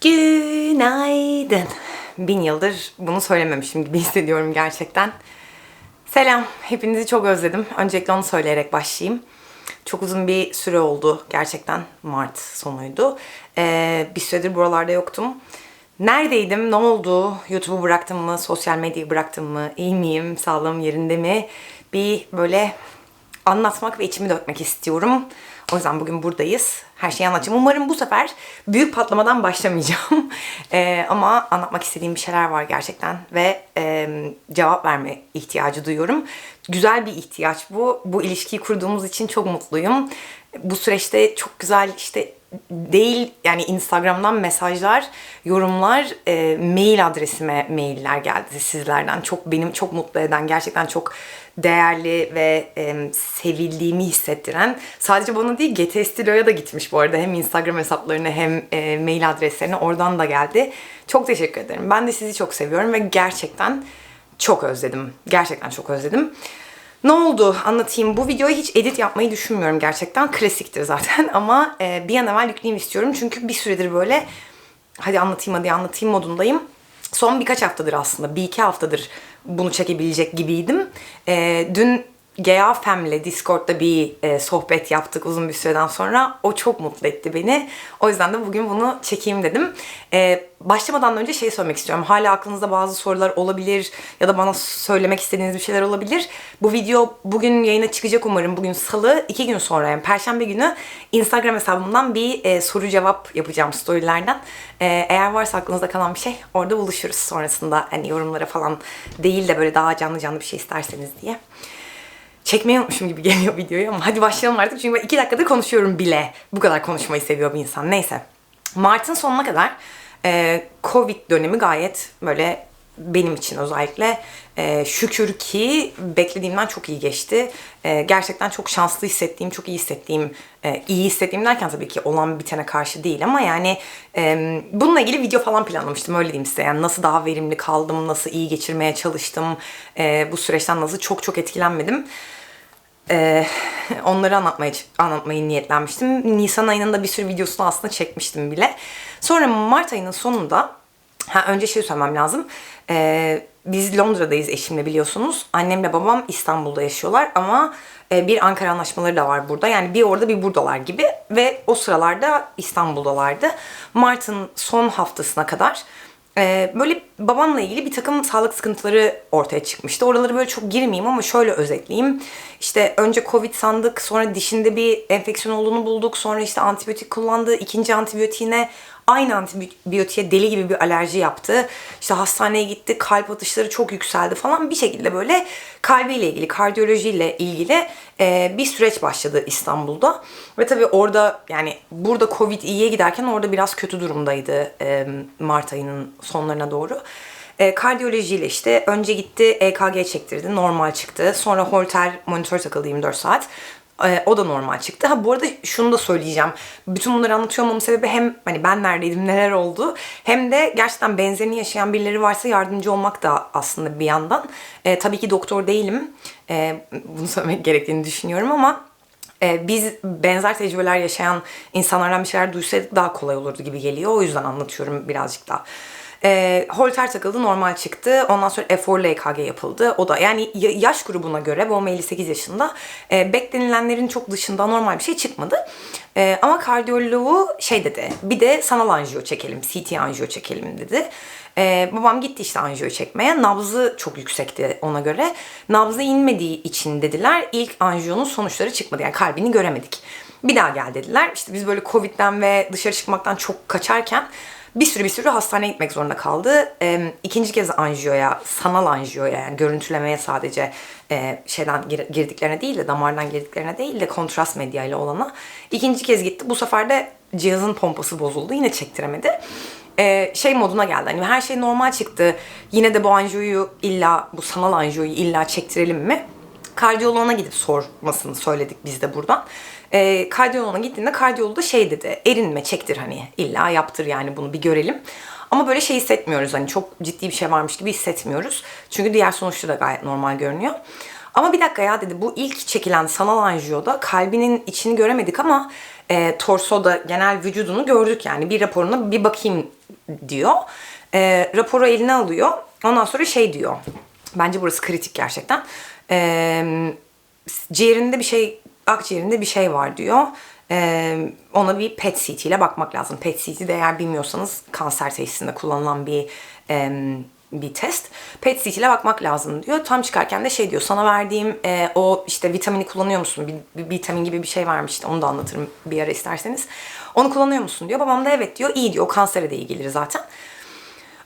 Günaydın. Bin yıldır bunu söylememişim gibi hissediyorum gerçekten. Selam. Hepinizi çok özledim. Öncelikle onu söyleyerek başlayayım. Çok uzun bir süre oldu gerçekten. Mart sonuydu. Ee, bir süredir buralarda yoktum. Neredeydim? Ne oldu? YouTube'u bıraktım mı? Sosyal medyayı bıraktım mı? İyi miyim? Sağlığım yerinde mi? Bir böyle anlatmak ve içimi dökmek istiyorum. O yüzden bugün buradayız. Her şeyi anlatacağım. Umarım bu sefer büyük patlamadan başlamayacağım. Ee, ama anlatmak istediğim bir şeyler var gerçekten. Ve e, cevap verme ihtiyacı duyuyorum. Güzel bir ihtiyaç bu. Bu ilişkiyi kurduğumuz için çok mutluyum. Bu süreçte çok güzel işte değil yani Instagram'dan mesajlar, yorumlar, e, mail adresime mailler geldi sizlerden. Çok benim çok mutlu eden, gerçekten çok değerli ve e, sevildiğimi hissettiren. Sadece bana değil GT Stilo'ya da gitmiş bu arada. Hem Instagram hesaplarına hem e, mail adreslerine oradan da geldi. Çok teşekkür ederim. Ben de sizi çok seviyorum ve gerçekten çok özledim. Gerçekten çok özledim. Ne oldu anlatayım. Bu videoyu hiç edit yapmayı düşünmüyorum gerçekten. Klasiktir zaten ama e, bir an evvel yükleyeyim istiyorum. Çünkü bir süredir böyle hadi anlatayım hadi anlatayım modundayım. Son birkaç haftadır aslında, bir iki haftadır bunu çekebilecek gibiydim. E, dün Gea Fem'le Discord'da bir e, sohbet yaptık uzun bir süreden sonra. O çok mutlu etti beni. O yüzden de bugün bunu çekeyim dedim. E, başlamadan önce şey söylemek istiyorum. Hala aklınızda bazı sorular olabilir ya da bana söylemek istediğiniz bir şeyler olabilir. Bu video bugün yayına çıkacak umarım. Bugün salı, iki gün sonra yani perşembe günü Instagram hesabımdan bir e, soru cevap yapacağım storylerden. E, eğer varsa aklınızda kalan bir şey orada buluşuruz sonrasında. Hani yorumlara falan değil de böyle daha canlı canlı bir şey isterseniz diye çekmeyi unutmuşum gibi geliyor videoyu ama hadi başlayalım artık çünkü ben iki dakikada konuşuyorum bile. Bu kadar konuşmayı seviyor bir insan. Neyse. Mart'ın sonuna kadar e, Covid dönemi gayet böyle benim için özellikle e, şükür ki beklediğimden çok iyi geçti. E, gerçekten çok şanslı hissettiğim, çok iyi hissettiğim, e, iyi hissettiğim derken tabii ki olan bitene karşı değil ama yani e, bununla ilgili video falan planlamıştım öyle diyeyim size. Yani nasıl daha verimli kaldım, nasıl iyi geçirmeye çalıştım, e, bu süreçten nasıl çok çok etkilenmedim. Ee, onları anlatmaya, anlatmayı niyetlenmiştim. Nisan ayının da bir sürü videosunu aslında çekmiştim bile. Sonra Mart ayının sonunda, ha önce şey söylemem lazım. Ee, biz Londra'dayız eşimle biliyorsunuz. Annemle babam İstanbul'da yaşıyorlar ama e, bir Ankara anlaşmaları da var burada. Yani bir orada bir buradalar gibi ve o sıralarda İstanbul'dalardı. Mart'ın son haftasına kadar ee, böyle babamla ilgili bir takım sağlık sıkıntıları ortaya çıkmıştı. Oraları böyle çok girmeyeyim ama şöyle özetleyeyim. İşte önce Covid sandık, sonra dişinde bir enfeksiyon olduğunu bulduk. Sonra işte antibiyotik kullandı. ikinci antibiyotiğine aynı antibiyotiğe deli gibi bir alerji yaptı. İşte hastaneye gitti, kalp atışları çok yükseldi falan. Bir şekilde böyle kalbiyle ilgili, kardiyolojiyle ilgili e, bir süreç başladı İstanbul'da. Ve tabii orada yani burada Covid iyiye giderken orada biraz kötü durumdaydı e, Mart ayının sonlarına doğru. E, kardiyolojiyle işte önce gitti EKG çektirdi normal çıktı. Sonra Holter monitör takıldı 24 saat. E, o da normal çıktı. Ha bu arada şunu da söyleyeceğim. Bütün bunları anlatıyor olmamın sebebi hem hani ben neredeydim, neler oldu hem de gerçekten benzerini yaşayan birileri varsa yardımcı olmak da aslında bir yandan. E, tabii ki doktor değilim. E, bunu söylemek gerektiğini düşünüyorum ama e, biz benzer tecrübeler yaşayan insanlardan bir şeyler duysaydık daha kolay olurdu gibi geliyor. O yüzden anlatıyorum birazcık daha. E, holter takıldı normal çıktı. Ondan sonra eforlu EKG yapıldı. O da yani yaş grubuna göre babam 58 yaşında. E, beklenilenlerin çok dışında normal bir şey çıkmadı. E, ama kardiyoloğu şey dedi. Bir de sanal anjiyo çekelim. CT anjiyo çekelim dedi. Ee, babam gitti işte anjiyo çekmeye. Nabzı çok yüksekti ona göre. Nabzı inmediği için dediler ilk anjiyonun sonuçları çıkmadı. Yani kalbini göremedik. Bir daha gel dediler. İşte biz böyle Covid'den ve dışarı çıkmaktan çok kaçarken bir sürü bir sürü hastaneye gitmek zorunda kaldı. E, ikinci kez anjiyoya, sanal anjiyoya yani görüntülemeye sadece e, şeyden gir, girdiklerine değil de damardan girdiklerine değil de kontrast medyayla olana. ikinci kez gitti. Bu sefer de cihazın pompası bozuldu. Yine çektiremedi. E, şey moduna geldi. Hani her şey normal çıktı. Yine de bu anjiyoyu illa bu sanal anjiyoyu illa çektirelim mi? Kardiyoloğuna gidip sormasını söyledik biz de buradan. E, kardiyoloğuna gittiğinde kardiyolog da şey dedi. Erinme çektir hani illa yaptır yani bunu bir görelim. Ama böyle şey hissetmiyoruz hani çok ciddi bir şey varmış gibi hissetmiyoruz. Çünkü diğer sonuçları da gayet normal görünüyor. Ama bir dakika ya dedi bu ilk çekilen sanal anjiyoda kalbinin içini göremedik ama e, torsoda genel vücudunu gördük yani bir raporuna bir bakayım diyor. E, raporu eline alıyor. Ondan sonra şey diyor. Bence burası kritik gerçekten. E, ciğerinde bir şey, akciğerinde bir şey var diyor. E, ona bir PET CT ile bakmak lazım. PET CT de eğer bilmiyorsanız kanser teşhisinde kullanılan bir e, bir test. PET CT ile bakmak lazım diyor. Tam çıkarken de şey diyor. Sana verdiğim e, o işte vitamini kullanıyor musun? Bir, bir vitamin gibi bir şey vermişti. Onu da anlatırım bir ara isterseniz. Onu kullanıyor musun diyor. Babam da evet diyor. İyi diyor. O kansere de iyi gelir zaten.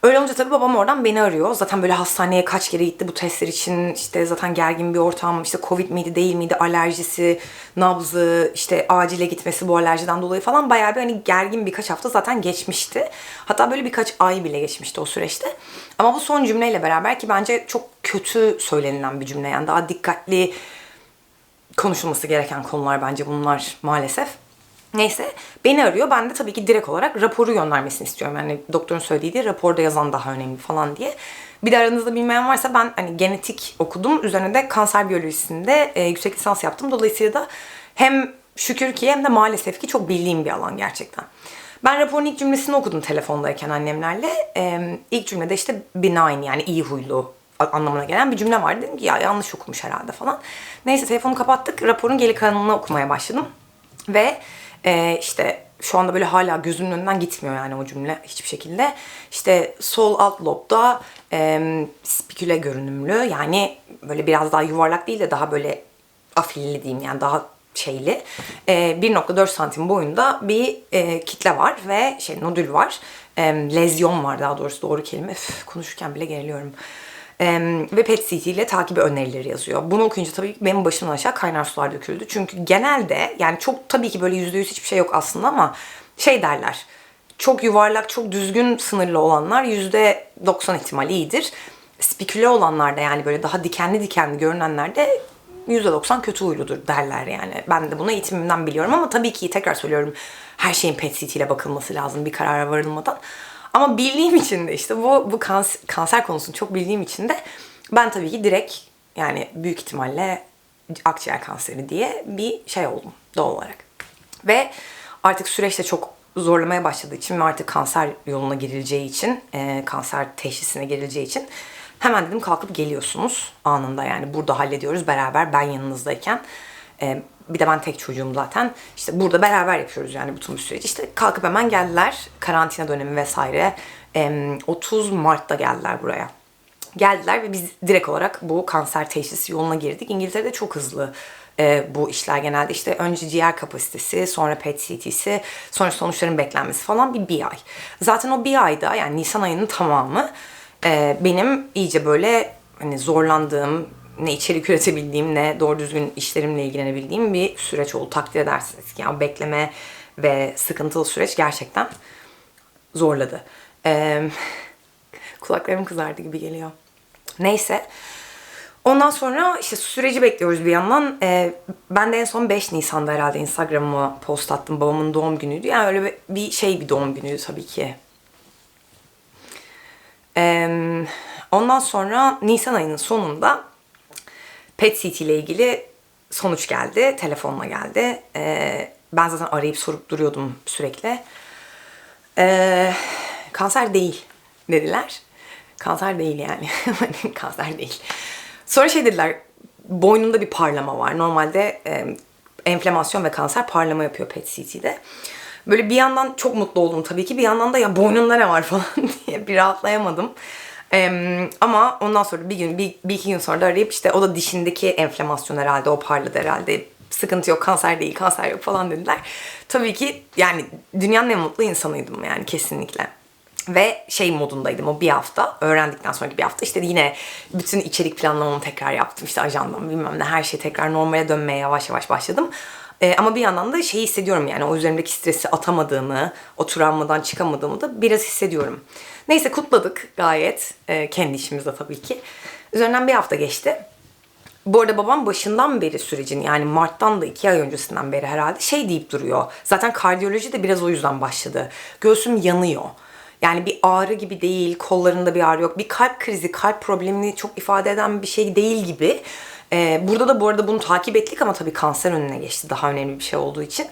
Öyle olunca tabii babam oradan beni arıyor. Zaten böyle hastaneye kaç kere gitti bu testler için. İşte zaten gergin bir ortam. İşte Covid miydi değil miydi alerjisi, nabzı, işte acile gitmesi bu alerjiden dolayı falan bayağı bir hani gergin birkaç hafta zaten geçmişti. Hatta böyle birkaç ay bile geçmişti o süreçte. Ama bu son cümleyle beraber ki bence çok kötü söylenilen bir cümle. Yani daha dikkatli konuşulması gereken konular bence bunlar maalesef. Neyse beni arıyor. Ben de tabii ki direkt olarak raporu göndermesini istiyorum. Yani doktorun söylediği değil, raporda yazan daha önemli falan diye. Bir de aranızda bilmeyen varsa ben hani genetik okudum. Üzerine de kanser biyolojisinde e, yüksek lisans yaptım. Dolayısıyla da hem şükür ki hem de maalesef ki çok bildiğim bir alan gerçekten. Ben raporun ilk cümlesini okudum telefondayken annemlerle. Ee, ilk cümlede işte benign yani iyi huylu anlamına gelen bir cümle vardı. Dedim ki ya yanlış okumuş herhalde falan. Neyse telefonu kapattık. Raporun geri kalanını okumaya başladım. Ve e, işte şu anda böyle hala gözümün önünden gitmiyor yani o cümle hiçbir şekilde. İşte sol alt lobda e, spiküle görünümlü yani böyle biraz daha yuvarlak değil de daha böyle afilli diyeyim yani daha şeyli e, 1.4 santim boyunda bir e, kitle var ve şey nodül var. E, lezyon var daha doğrusu doğru kelime. Üf, konuşurken bile geriliyorum. Ve PET CT ile takibi önerileri yazıyor. Bunu okuyunca tabii ki benim başımdan aşağı kaynar sular döküldü. Çünkü genelde yani çok tabii ki böyle %100 hiçbir şey yok aslında ama şey derler. Çok yuvarlak, çok düzgün sınırlı olanlar %90 ihtimal iyidir. Spiküle olanlar da yani böyle daha dikenli dikenli görünenler de %90 kötü huyludur derler yani. Ben de bunu eğitimimden biliyorum ama tabii ki tekrar söylüyorum her şeyin PET CT ile bakılması lazım bir karara varılmadan. Ama bildiğim için de işte bu, bu kanser, kanser konusunu çok bildiğim için de ben tabii ki direkt yani büyük ihtimalle akciğer kanseri diye bir şey oldum doğal olarak. Ve artık süreçte çok zorlamaya başladığı için ve artık kanser yoluna girileceği için, e, kanser teşhisine girileceği için hemen dedim kalkıp geliyorsunuz anında yani burada hallediyoruz beraber ben yanınızdayken. E, bir de ben tek çocuğum zaten. İşte burada beraber yapıyoruz yani bütün bu süreci. İşte kalkıp hemen geldiler. Karantina dönemi vesaire. E, 30 Mart'ta geldiler buraya. Geldiler ve biz direkt olarak bu kanser teşhisi yoluna girdik. İngiltere'de çok hızlı e, bu işler genelde işte önce ciğer kapasitesi, sonra PET CT'si, sonra sonuçların beklenmesi falan bir bir ay. Zaten o bir ayda yani Nisan ayının tamamı e, benim iyice böyle hani zorlandığım, ne içerik üretebildiğim ne doğru düzgün işlerimle ilgilenebildiğim bir süreç oldu. Takdir edersiniz ki yani bekleme ve sıkıntılı süreç gerçekten zorladı. Ee, kulaklarım kızardı gibi geliyor. Neyse. Ondan sonra işte süreci bekliyoruz bir yandan. Ee, ben de en son 5 Nisan'da herhalde Instagram'ıma post attım. Babamın doğum günüydü. Yani öyle bir şey bir doğum günüydü tabii ki. Ee, ondan sonra Nisan ayının sonunda PET CT ile ilgili sonuç geldi. Telefonla geldi. Ee, ben zaten arayıp sorup duruyordum sürekli. Ee, kanser değil dediler. Kanser değil yani. kanser değil. Sonra şey dediler. Boynunda bir parlama var. Normalde e, enflamasyon ve kanser parlama yapıyor PET CT'de. Böyle bir yandan çok mutlu oldum tabii ki. Bir yandan da ya boynunda ne var falan diye bir rahatlayamadım. Ee, ama ondan sonra bir gün, bir, bir iki gün sonra da arayıp işte o da dişindeki enflamasyon herhalde, o parladı herhalde. Sıkıntı yok, kanser değil, kanser yok falan dediler. Tabii ki yani dünyanın en mutlu insanıydım yani kesinlikle. Ve şey modundaydım o bir hafta. Öğrendikten sonraki bir hafta işte yine bütün içerik planlamamı tekrar yaptım. İşte ajandam bilmem ne her şey tekrar normale dönmeye yavaş yavaş başladım. Ee, ama bir yandan da şeyi hissediyorum yani o üzerimdeki stresi atamadığımı, o travmadan çıkamadığımı da biraz hissediyorum. Neyse kutladık gayet. E, kendi işimizde tabii ki. Üzerinden bir hafta geçti. Bu arada babam başından beri sürecin yani Mart'tan da iki ay öncesinden beri herhalde şey deyip duruyor. Zaten kardiyoloji de biraz o yüzden başladı. Göğsüm yanıyor. Yani bir ağrı gibi değil, kollarında bir ağrı yok. Bir kalp krizi, kalp problemini çok ifade eden bir şey değil gibi. Ee, burada da bu arada bunu takip ettik ama tabii kanser önüne geçti daha önemli bir şey olduğu için.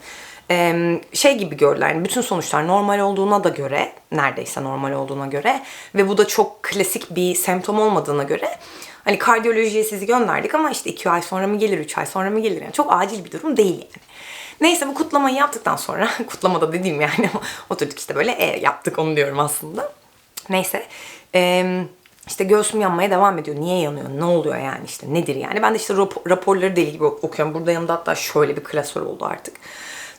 Şey gibi gördüler. Yani bütün sonuçlar normal olduğuna da göre, neredeyse normal olduğuna göre ve bu da çok klasik bir semptom olmadığına göre hani kardiyolojiye sizi gönderdik ama işte iki ay sonra mı gelir, üç ay sonra mı gelir? Yani çok acil bir durum değil yani. Neyse bu kutlamayı yaptıktan sonra, kutlamada dediğim yani oturduk işte böyle e, yaptık onu diyorum aslında. Neyse. Eee işte göğsüm yanmaya devam ediyor. Niye yanıyor? Ne oluyor yani işte nedir yani? Ben de işte rapor, raporları deli gibi okuyorum. Burada yanımda hatta şöyle bir klasör oldu artık.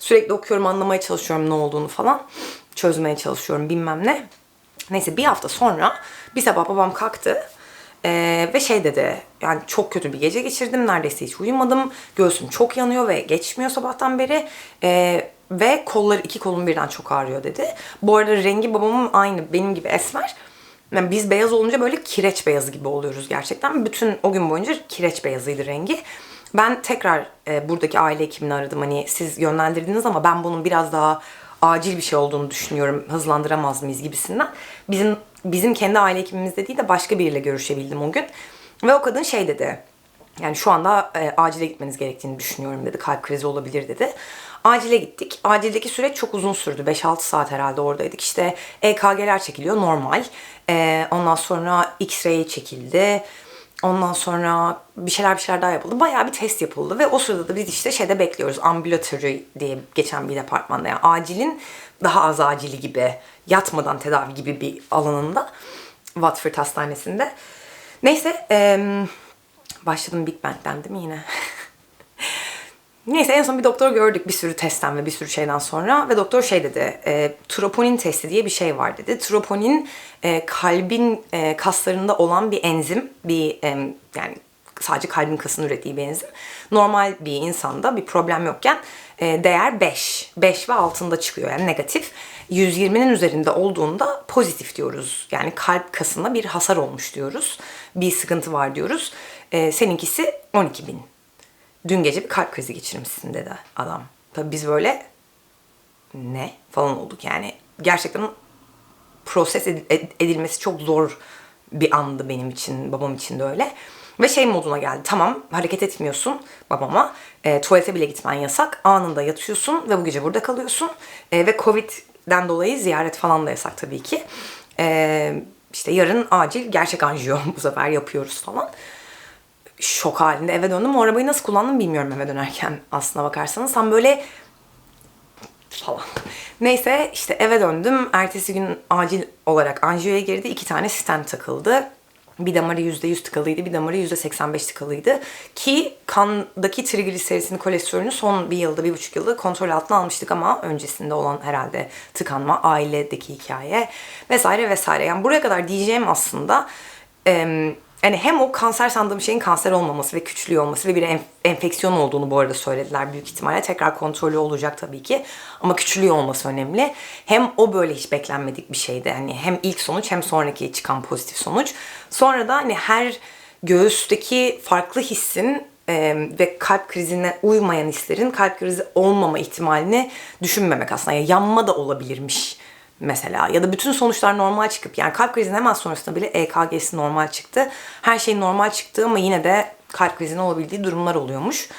Sürekli okuyorum, anlamaya çalışıyorum ne olduğunu falan. Çözmeye çalışıyorum bilmem ne. Neyse bir hafta sonra bir sabah babam kalktı. Ee, ve şey dedi yani çok kötü bir gece geçirdim neredeyse hiç uyumadım göğsüm çok yanıyor ve geçmiyor sabahtan beri Ee, ve kolları iki kolum birden çok ağrıyor dedi. Bu arada rengi babamın aynı benim gibi esmer yani biz beyaz olunca böyle kireç beyazı gibi oluyoruz gerçekten. Bütün o gün boyunca kireç beyazıydı rengi. Ben tekrar e, buradaki aile hekimini aradım. Hani siz yönlendirdiniz ama ben bunun biraz daha acil bir şey olduğunu düşünüyorum. Hızlandıramaz mıyız gibisinden. Bizim bizim kendi aile hekimimizde değil de başka biriyle görüşebildim o gün. Ve o kadın şey dedi. Yani şu anda e, acile gitmeniz gerektiğini düşünüyorum dedi. Kalp krizi olabilir dedi. Acile gittik. Acildeki süreç çok uzun sürdü. 5-6 saat herhalde oradaydık. İşte EKG'ler çekiliyor normal. E, ondan sonra X-ray çekildi. Ondan sonra bir şeyler bir şeyler daha yapıldı. Bayağı bir test yapıldı ve o sırada da biz işte şeyde bekliyoruz. Ambulatory diye geçen bir departmanda. Yani acilin daha az acili gibi, yatmadan tedavi gibi bir alanında. Watford Hastanesi'nde. Neyse, eee Başladım Big Bang'den değil mi yine? Neyse en son bir doktor gördük bir sürü testten ve bir sürü şeyden sonra ve doktor şey dedi e, troponin testi diye bir şey var dedi. Troponin e, kalbin e, kaslarında olan bir enzim bir e, yani sadece kalbin kasını ürettiği bir enzim. Normal bir insanda bir problem yokken e, değer 5. 5 ve altında çıkıyor yani negatif. 120'nin üzerinde olduğunda pozitif diyoruz. Yani kalp kasında bir hasar olmuş diyoruz. Bir sıkıntı var diyoruz. E, seninkisi 12 bin. Dün gece bir kalp krizi geçirmişsin dedi adam. Tabii biz böyle ne falan olduk yani. Gerçekten proses edilmesi çok zor bir andı benim için, babam için de öyle. Ve şey moduna geldi. Tamam hareket etmiyorsun babama. E, tuvalete bile gitmen yasak. Anında yatıyorsun ve bu gece burada kalıyorsun. E, ve Covid'den dolayı ziyaret falan da yasak tabii ki. E, işte yarın acil gerçek anjiyo bu sefer yapıyoruz falan. Şok halinde eve döndüm. O arabayı nasıl kullandım bilmiyorum eve dönerken aslına bakarsanız. Tam böyle falan. Neyse işte eve döndüm. Ertesi gün acil olarak anjiyoya girdi. iki tane stent takıldı. Bir damarı %100 tıkalıydı, bir damarı %85 tıkalıydı. Ki kandaki trigliseritini, kolesterolünü son bir yılda, bir buçuk yılda kontrol altına almıştık ama öncesinde olan herhalde tıkanma, ailedeki hikaye vesaire vesaire. Yani buraya kadar diyeceğim aslında yani hem o kanser sandığım şeyin kanser olmaması ve küçülüyor olması ve bir enf- enfeksiyon olduğunu bu arada söylediler büyük ihtimalle. Tekrar kontrolü olacak tabii ki ama küçülüyor olması önemli. Hem o böyle hiç beklenmedik bir şeydi. Yani hem ilk sonuç hem sonraki çıkan pozitif sonuç. Sonra da hani her göğüsteki farklı hissin e, ve kalp krizine uymayan hislerin kalp krizi olmama ihtimalini düşünmemek aslında. Yani yanma da olabilirmiş mesela ya da bütün sonuçlar normal çıkıp yani kalp krizinin hemen sonrasında bile EKG'si normal çıktı. Her şey normal çıktı ama yine de kalp krizinin olabildiği durumlar oluyormuş.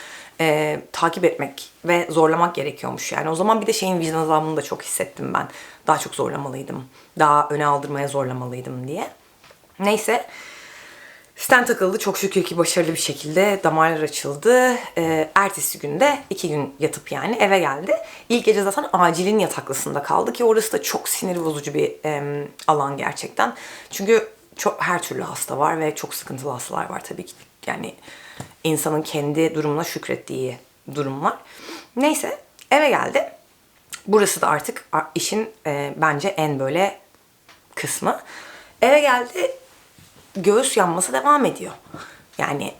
Ee, takip etmek ve zorlamak gerekiyormuş. Yani o zaman bir de şeyin vicdan azabını da çok hissettim ben. Daha çok zorlamalıydım. Daha öne aldırmaya zorlamalıydım diye. Neyse Stent takıldı çok şükür ki başarılı bir şekilde damarlar açıldı. Ee, ertesi günde iki gün yatıp yani eve geldi. İlk gece zaten acilin yataklısında kaldı ki orası da çok sinir bozucu bir e, alan gerçekten. Çünkü çok her türlü hasta var ve çok sıkıntılı hastalar var tabii ki. Yani insanın kendi durumuna şükrettiği durumlar. Neyse eve geldi. Burası da artık işin e, bence en böyle kısmı. Eve geldi göğüs yanması devam ediyor. Yani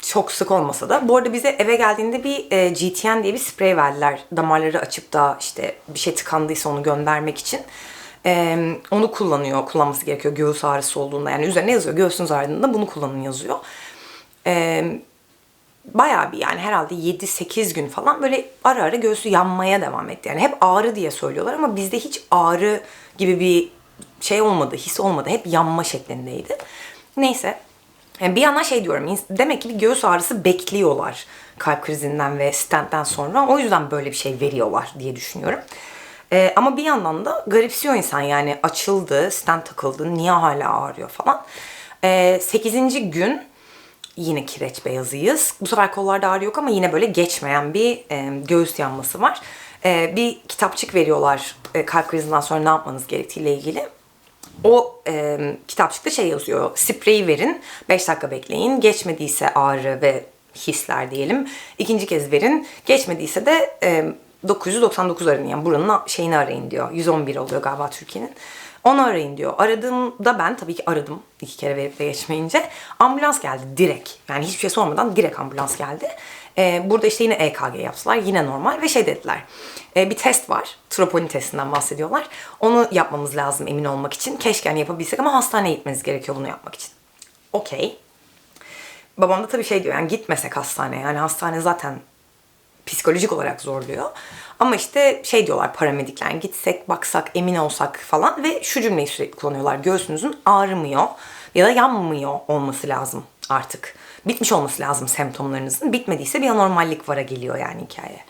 çok sık olmasa da. Bu arada bize eve geldiğinde bir e, GTN diye bir sprey verdiler. Damarları açıp da işte bir şey tıkandıysa onu göndermek için. E, onu kullanıyor, kullanması gerekiyor göğüs ağrısı olduğunda. Yani üzerine yazıyor göğsünüz ağrıdığında bunu kullanın yazıyor. E, bayağı bir yani herhalde 7-8 gün falan böyle ara ara göğsü yanmaya devam etti. Yani hep ağrı diye söylüyorlar ama bizde hiç ağrı gibi bir şey olmadı, his olmadı. Hep yanma şeklindeydi. Neyse Yani bir yandan şey diyorum, demek ki bir göğüs ağrısı bekliyorlar kalp krizinden ve stentten sonra. O yüzden böyle bir şey veriyorlar diye düşünüyorum. Ee, ama bir yandan da garipsiyor insan yani açıldı, stent takıldı, niye hala ağrıyor falan. Ee, 8. gün yine kireç beyazıyız. Bu sefer kollarda ağrı yok ama yine böyle geçmeyen bir e, göğüs yanması var. E, bir kitapçık veriyorlar e, kalp krizinden sonra ne yapmanız gerektiğiyle ilgili. O e, kitapçıkta şey yazıyor. Spreyi verin, 5 dakika bekleyin. Geçmediyse ağrı ve hisler diyelim. İkinci kez verin. Geçmediyse de e, 999 arayın. Yani buranın şeyini arayın diyor. 111 oluyor galiba Türkiye'nin. Onu arayın diyor. Aradığımda ben tabii ki aradım iki kere verip de geçmeyince. Ambulans geldi direkt. Yani hiçbir şey sormadan direkt ambulans geldi. Ee, burada işte yine EKG yaptılar. Yine normal ve şey dediler. Ee, bir test var. Troponin testinden bahsediyorlar. Onu yapmamız lazım emin olmak için. Keşke hani yapabilsek ama hastaneye gitmeniz gerekiyor bunu yapmak için. Okey. Babam da tabii şey diyor yani gitmesek hastaneye. Yani hastane zaten psikolojik olarak zorluyor. Ama işte şey diyorlar paramedikler gitsek baksak emin olsak falan ve şu cümleyi sürekli kullanıyorlar. Göğsünüzün ağrımıyor ya da yanmıyor olması lazım artık. Bitmiş olması lazım semptomlarınızın. Bitmediyse bir anormallik vara geliyor yani hikaye.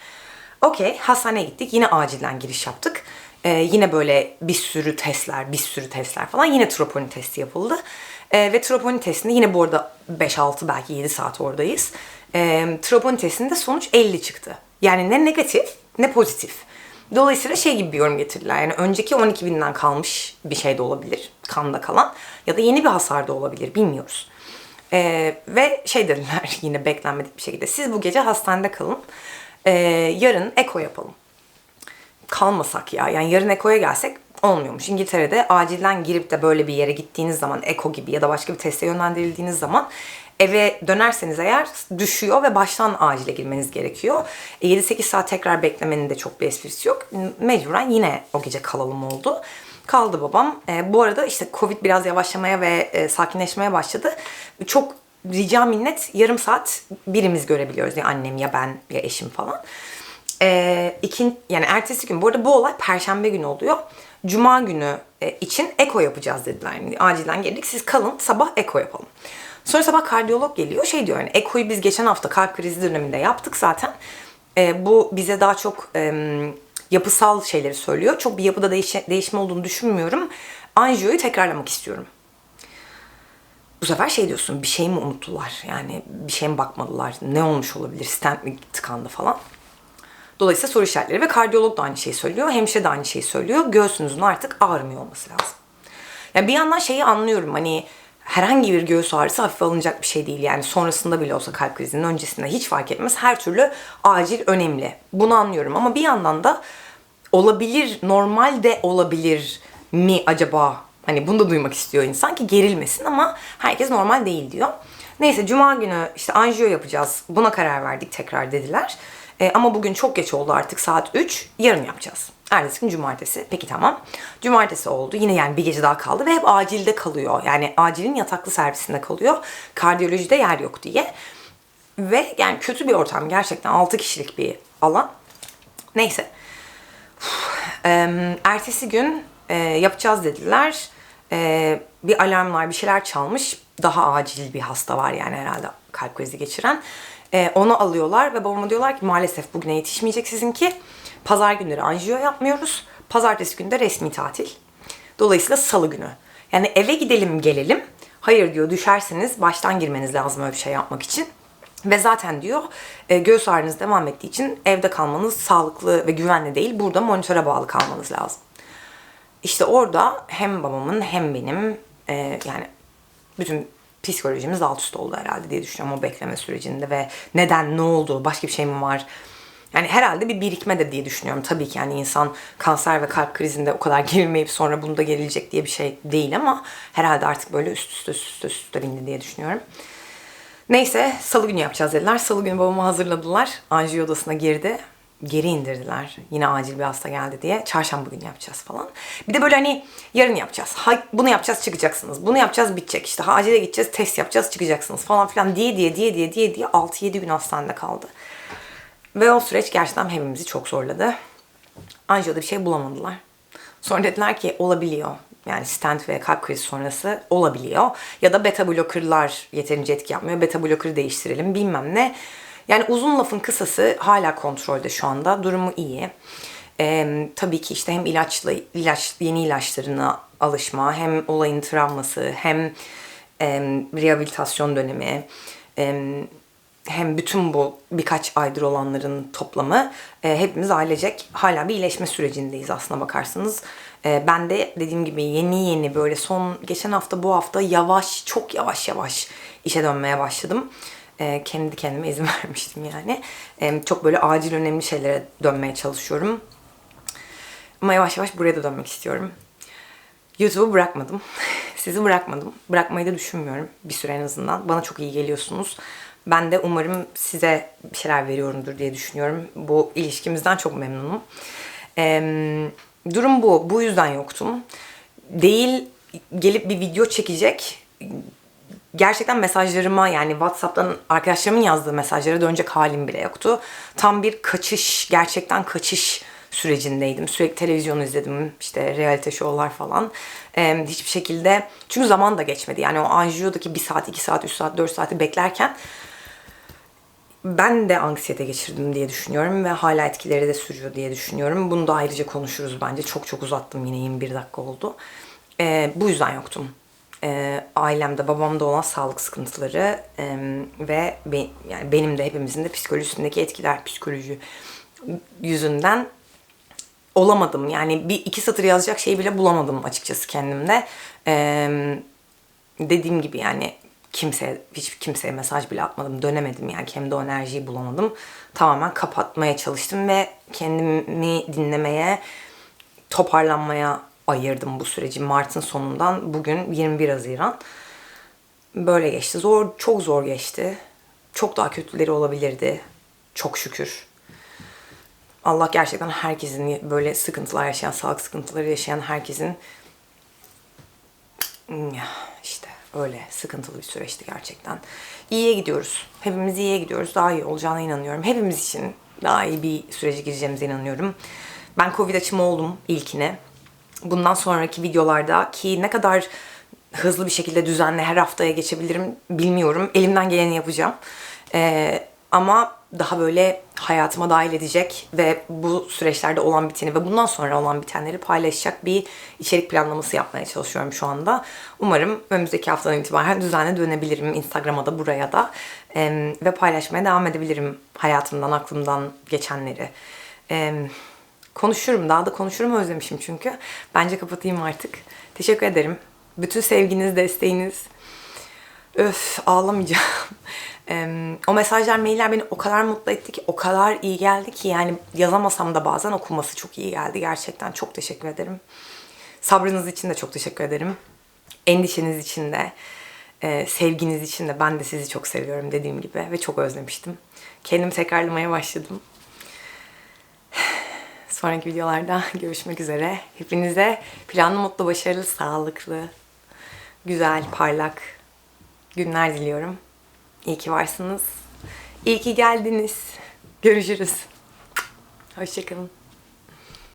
Okey hastaneye gittik yine acilden giriş yaptık. Ee, yine böyle bir sürü testler, bir sürü testler falan. Yine troponin testi yapıldı. Ee, ve troponin testinde yine bu arada 5-6 belki 7 saat oradayız. Ee, troponin testinde sonuç 50 çıktı. Yani ne negatif ne pozitif. Dolayısıyla şey gibi bir yorum getirdiler. Yani önceki 12 binden kalmış bir şey de olabilir. Kanda kalan. Ya da yeni bir hasar da olabilir. Bilmiyoruz. Ee, ve şey dediler yine beklenmedik bir şekilde. Siz bu gece hastanede kalın. Ee, yarın eko yapalım kalmasak ya. Yani yarın ekoya gelsek olmuyormuş. İngiltere'de acilden girip de böyle bir yere gittiğiniz zaman eko gibi ya da başka bir teste yönlendirildiğiniz zaman eve dönerseniz eğer düşüyor ve baştan acile girmeniz gerekiyor. E, 7-8 saat tekrar beklemenin de çok bir esprisi yok. Mecburen yine o gece kalalım oldu. Kaldı babam. E, bu arada işte Covid biraz yavaşlamaya ve e, sakinleşmeye başladı. Çok rica minnet yarım saat birimiz görebiliyoruz. Ya annem ya ben ya eşim falan. Ee, ikin, yani ertesi gün, bu arada bu olay perşembe günü oluyor. Cuma günü e, için eko yapacağız dediler. Yani acilen geldik. Siz kalın sabah eko yapalım. Sonra sabah kardiyolog geliyor. Şey diyor yani ekoyu biz geçen hafta kalp krizi döneminde yaptık zaten. E, bu bize daha çok e, yapısal şeyleri söylüyor. Çok bir yapıda değişe, değişme olduğunu düşünmüyorum. Anjiyoyu tekrarlamak istiyorum. Bu sefer şey diyorsun bir şey mi unuttular? Yani bir şeye mi bakmadılar? Ne olmuş olabilir? Stent mi tıkandı falan? Dolayısıyla soru işaretleri ve kardiyolog da aynı şeyi söylüyor. Hemşire de aynı şeyi söylüyor. Göğsünüzün artık ağrımıyor olması lazım. Yani bir yandan şeyi anlıyorum hani herhangi bir göğüs ağrısı hafife alınacak bir şey değil. Yani sonrasında bile olsa kalp krizinin öncesinde hiç fark etmez. Her türlü acil önemli. Bunu anlıyorum ama bir yandan da olabilir, normal de olabilir mi acaba? Hani bunu da duymak istiyor insan ki gerilmesin ama herkes normal değil diyor. Neyse cuma günü işte anjiyo yapacağız. Buna karar verdik tekrar dediler. E, ama bugün çok geç oldu artık saat 3. Yarın yapacağız. Ertesi gün cumartesi. Peki tamam. Cumartesi oldu. Yine yani bir gece daha kaldı ve hep acilde kalıyor. Yani acilin yataklı servisinde kalıyor. Kardiyolojide yer yok diye. Ve yani kötü bir ortam gerçekten 6 kişilik bir alan. Neyse. Ee, ertesi gün e, yapacağız dediler. Ee, bir alarmlar bir şeyler çalmış. Daha acil bir hasta var yani herhalde kalp krizi geçiren. Ee, onu alıyorlar ve babama diyorlar ki maalesef bugüne yetişmeyecek sizinki. Pazar günleri anjiyo yapmıyoruz. Pazartesi günü de resmi tatil. Dolayısıyla salı günü. Yani eve gidelim gelelim. Hayır diyor düşerseniz baştan girmeniz lazım öyle bir şey yapmak için. Ve zaten diyor e, göğüs ağrınız devam ettiği için evde kalmanız sağlıklı ve güvenli değil. Burada monitöre bağlı kalmanız lazım. İşte orada hem babamın hem benim e, yani bütün psikolojimiz alt üst oldu herhalde diye düşünüyorum o bekleme sürecinde ve neden ne oldu başka bir şey mi var yani herhalde bir birikme de diye düşünüyorum. Tabii ki yani insan kanser ve kalp krizinde o kadar gerilmeyip sonra bunda gerilecek diye bir şey değil ama herhalde artık böyle üst üste üst üste üst üste bindi diye düşünüyorum. Neyse salı günü yapacağız dediler. Salı günü babamı hazırladılar. Anjiyo odasına girdi. Geri indirdiler. Yine acil bir hasta geldi diye. Çarşamba günü yapacağız falan. Bir de böyle hani yarın yapacağız. Ha, bunu yapacağız çıkacaksınız. Bunu yapacağız bitecek. İşte ha, acile gideceğiz test yapacağız çıkacaksınız falan filan diye diye diye diye diye diye 6-7 gün hastanede kaldı. Ve o süreç gerçekten hepimizi çok zorladı. Anjiyo'da bir şey bulamadılar. Sonra dediler ki olabiliyor. Yani stent ve kalp krizi sonrası olabiliyor. Ya da beta blokörler yeterince etki yapmıyor. Beta blokörü değiştirelim bilmem ne. Yani uzun lafın kısası hala kontrolde şu anda. Durumu iyi. Ee, tabii ki işte hem ilaçla ilaç yeni ilaçlarına alışma, hem olayın travması, hem em, rehabilitasyon dönemi, em, hem bütün bu birkaç aydır olanların toplamı e, hepimiz ailecek hala bir iyileşme sürecindeyiz aslına bakarsanız. E, ben de dediğim gibi yeni yeni böyle son geçen hafta bu hafta yavaş çok yavaş yavaş işe dönmeye başladım. E, kendi kendime izin vermiştim yani. E, çok böyle acil önemli şeylere dönmeye çalışıyorum. Ama yavaş yavaş buraya da dönmek istiyorum. YouTube'u bırakmadım. Sizi bırakmadım. Bırakmayı da düşünmüyorum bir süre en azından. Bana çok iyi geliyorsunuz. Ben de umarım size bir şeyler veriyorumdur diye düşünüyorum. Bu ilişkimizden çok memnunum. Ee, durum bu. Bu yüzden yoktum. Değil gelip bir video çekecek gerçekten mesajlarıma yani WhatsApp'tan arkadaşlarımın yazdığı mesajlara dönecek halim bile yoktu. Tam bir kaçış, gerçekten kaçış sürecindeydim. Sürekli televizyon izledim, işte realite show'lar falan. Ee, hiçbir şekilde, çünkü zaman da geçmedi. Yani o anjiyodaki bir saat, iki saat, üç saat, dört saati beklerken ben de anksiyete geçirdim diye düşünüyorum ve hala etkileri de sürüyor diye düşünüyorum. Bunu da ayrıca konuşuruz bence. Çok çok uzattım yine 21 dakika oldu. Ee, bu yüzden yoktum. Ee, ailemde, babamda olan sağlık sıkıntıları e, ve be, yani benim de hepimizin de psikolojisindeki etkiler, psikoloji yüzünden olamadım. Yani bir iki satır yazacak şeyi bile bulamadım açıkçası kendimde. Ee, dediğim gibi yani kimseye hiç kimseye mesaj bile atmadım. Dönemedim yani kendi o enerjiyi bulamadım. Tamamen kapatmaya çalıştım ve kendimi dinlemeye, toparlanmaya ayırdım bu süreci. Mart'ın sonundan bugün 21 Haziran. Böyle geçti. Zor, çok zor geçti. Çok daha kötüleri olabilirdi. Çok şükür. Allah gerçekten herkesin böyle sıkıntılar yaşayan, sağlık sıkıntıları yaşayan herkesin işte öyle sıkıntılı bir süreçti gerçekten. İyiye gidiyoruz. Hepimiz iyiye gidiyoruz. Daha iyi olacağına inanıyorum. Hepimiz için daha iyi bir sürece gireceğimize inanıyorum. Ben Covid açımı oldum ilkine. Bundan sonraki videolarda ki ne kadar hızlı bir şekilde düzenli her haftaya geçebilirim bilmiyorum. Elimden geleni yapacağım. Ee, ama daha böyle hayatıma dahil edecek ve bu süreçlerde olan biteni ve bundan sonra olan bitenleri paylaşacak bir içerik planlaması yapmaya çalışıyorum şu anda. Umarım önümüzdeki haftadan itibaren düzenli dönebilirim Instagram'a da buraya da Ee, ve paylaşmaya devam edebilirim hayatımdan, aklımdan geçenleri. Ee, konuşurum, daha da konuşurum özlemişim çünkü. Bence kapatayım artık. Teşekkür ederim. Bütün sevginiz, desteğiniz, Öf ağlamayacağım. O mesajlar, mailler beni o kadar mutlu etti ki, o kadar iyi geldi ki yani yazamasam da bazen okuması çok iyi geldi. Gerçekten çok teşekkür ederim. Sabrınız için de çok teşekkür ederim. Endişeniz için de, e, sevginiz için de ben de sizi çok seviyorum dediğim gibi ve çok özlemiştim. Kendimi tekrarlamaya başladım. Sonraki videolarda görüşmek üzere. Hepinize planlı, mutlu, başarılı, sağlıklı, güzel, parlak, günler diliyorum. İyi ki varsınız. İyi ki geldiniz. Görüşürüz. Hoşçakalın.